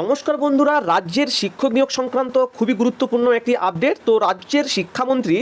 নমস্কার বন্ধুরা, রাজ্যের শিক্ষক নিয়োগ সংক্রান্ত খুবই গুরুত্বপূর্ণ একটি আপডেট তো রাজ্যের শিক্ষামন্ত্রী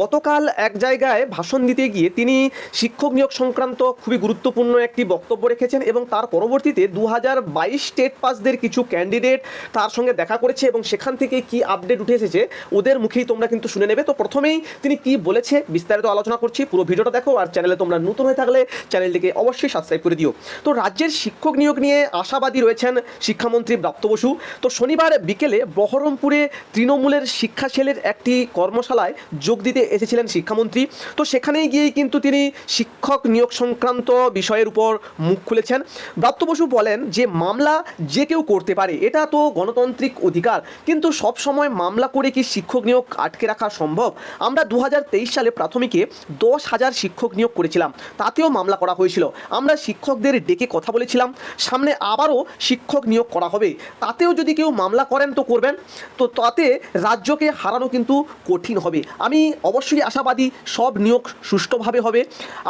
গতকাল এক জায়গায় ভাষণ দিতে গিয়ে তিনি শিক্ষক নিয়োগ সংক্রান্ত খুবই গুরুত্বপূর্ণ একটি বক্তব্য রেখেছেন এবং তার পরবর্তীতে দু হাজার বাইশ স্টেট পাসদের কিছু ক্যান্ডিডেট তার সঙ্গে দেখা করেছে এবং সেখান থেকে কি আপডেট উঠে এসেছে, ওদের মুখেই তোমরা কিন্তু শুনে নেবে। তো প্রথমেই তিনি কি বলেছে বিস্তারিত আলোচনা করছি, পুরো ভিডিওটা দেখো আর চ্যানেলে তোমরা নতুন হয়ে থাকলে চ্যানেলটিকে অবশ্যই সাবস্ক্রাইব করে দিও। তো রাজ্যের শিক্ষক নিয়োগ নিয়ে আশাবাদী রয়েছেন শিক্ষামন্ত্রী ব্রাত্য বসু। তো শনিবার বিকেলে বহরমপুরে তৃণমূলের শিক্ষা সেলের একটি কর্মশালায় যোগ দিতে এসেছিলেন শিক্ষামন্ত্রী। তো সেখানেই গিয়েই কিন্তু তিনি শিক্ষক নিয়োগ সংক্রান্ত বিষয়ের উপর মুখ খুলেছেন। ব্রাত্য বসু বলেন যে, মামলা যে কেউ করতে পারে, এটা তো গণতান্ত্রিক অধিকার। কিন্তু সব সময় মামলা করে কি শিক্ষক নিয়োগ আটকে রাখা সম্ভব? আমরা দু হাজার তেইশ সালে প্রাথমিকে দশ হাজার শিক্ষক নিয়োগ করেছিলাম। তাতেও মামলা করা হয়েছিল। আমরা শিক্ষকদের ডেকে কথা বলেছিলাম। সামনে আবারও শিক্ষক নিয়োগ করা হবে। তাতেও যদি কেউ মামলা করেন তো করবেন। তো তাতে রাজ্যকে হারানো কিন্তু কঠিন হবে। আমি অবশ্যই আশাবাদী সব নিয়োগ সুষ্ঠুভাবে হবে।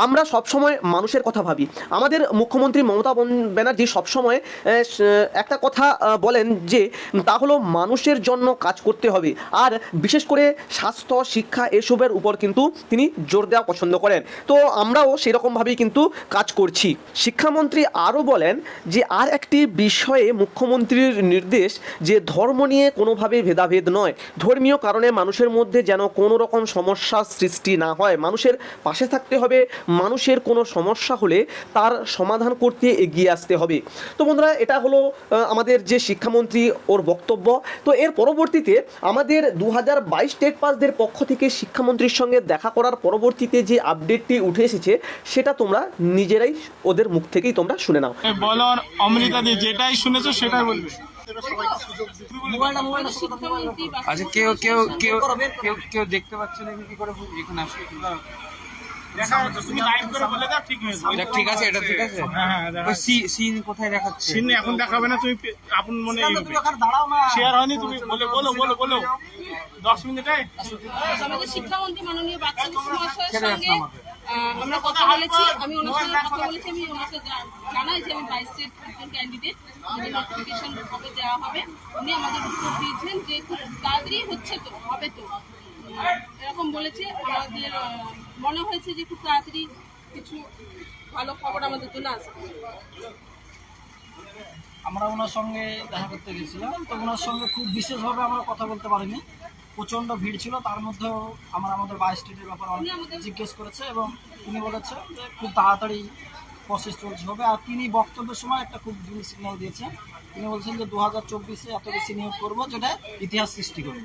আমরা সবসময় মানুষের কথা ভাবি। আমাদের মুখ্যমন্ত্রী মমতা ব্যানার্জি সবসময় একটা কথা বলেন যে, তা হলো মানুষের জন্য কাজ করতে হবে। আর বিশেষ করে স্বাস্থ্য, শিক্ষা এসবের উপর কিন্তু তিনি জোর দেওয়া পছন্দ করেন। তো আমরাও সেরকমভাবেই কিন্তু কাজ করছি। শিক্ষামন্ত্রী আরও বলেন যে, আর একটি বিষয়ে মুখ্যমন্ত্রীর নির্দেশ যে ধর্ম নিয়ে কোনোভাবে ভেদাভেদ নয়। ধর্মীয় কারণে মানুষের মধ্যে যেন কোনো রকম সমস্যার সৃষ্টি না হয়। মানুষের পাশে থাকতে হবে, মানুষের কোনো সমস্যা হলে তার সমাধান করতে এগিয়ে আসতে হবে। তো বন্ধুরা, এটা হলো আমাদের যে শিক্ষামন্ত্রী ওর বক্তব্য। তো এর পরবর্তীতে আমাদের দু হাজার বাইশ স্টেট পাসদের পক্ষ থেকে শিক্ষামন্ত্রীর সঙ্গে দেখা করার পরবর্তীতে যে আপডেটটি উঠে এসেছে, সেটা তোমরা নিজেরাই ওদের মুখ থেকেই তোমরা শুনে নাও। বলো অমৃতা যেটাই শুনেছো সেটাই বলবে। আচ্ছা কেউ কেউ কেউ কেউ কেউ দেখতে পাচ্ছে না কি করে এখানে আসবে তুমি লাইভ করে বলে দাও ঠিক হয়ে যাবে। এটা ঠিক আছে এটা ঠিক আছে? হ্যাঁ হ্যাঁ সিন কোথায় দেখাচ্ছে? সিন এখন দেখাবে না তুমি আপন মনে শেয়ার হয়নি তুমি বলে বলো বলো বলো। দশ মিনিটে? শিক্ষামন্ত্রী মাননীয় বাচ্চা মহাশয়ের সঙ্গে আমরা কথা বলেছি আমি ওনার সঙ্গে কথা বলেছি আমি ওনাকে জা- জানাই যে আমি বাইশ স্টেট ক্যান্ডিডেট আমাদের নোটিফিকেশন কবে দেওয়া হবে। উনি আমাদের উত্তর দিয়েছেন যে খুব তাড়াতাড়ি হচ্ছে তো হবে তো। এরকম বলেছে আমাদের মনে হয়েছে যে খুব তাড়াতাড়ি কিছু ভালো খবর আমাদের জন্য আসবে। আমরা ওনার সঙ্গে দেখা করতে গেছিলাম তো ওনার সঙ্গে খুব বিশেষভাবে আমরা কথা বলতে পারিনি। প্রচণ্ড ভিড় ছিল, তার মধ্যেও আমার আমাদের বাইশ স্টেটের ব্যাপারে অনেক জিজ্ঞেস করেছে এবং তিনি বলেছে, খুব তাড়াতাড়ি প্রসেস চলছে হবে। আর তিনি বক্তব্যের সময় একটা খুব সিগন্যাল দিয়েছেন। তিনি বলছেন যে দু হাজার চব্বিশে এত বেশি নিয়োগ করব যেটা ইতিহাস সৃষ্টি করবে।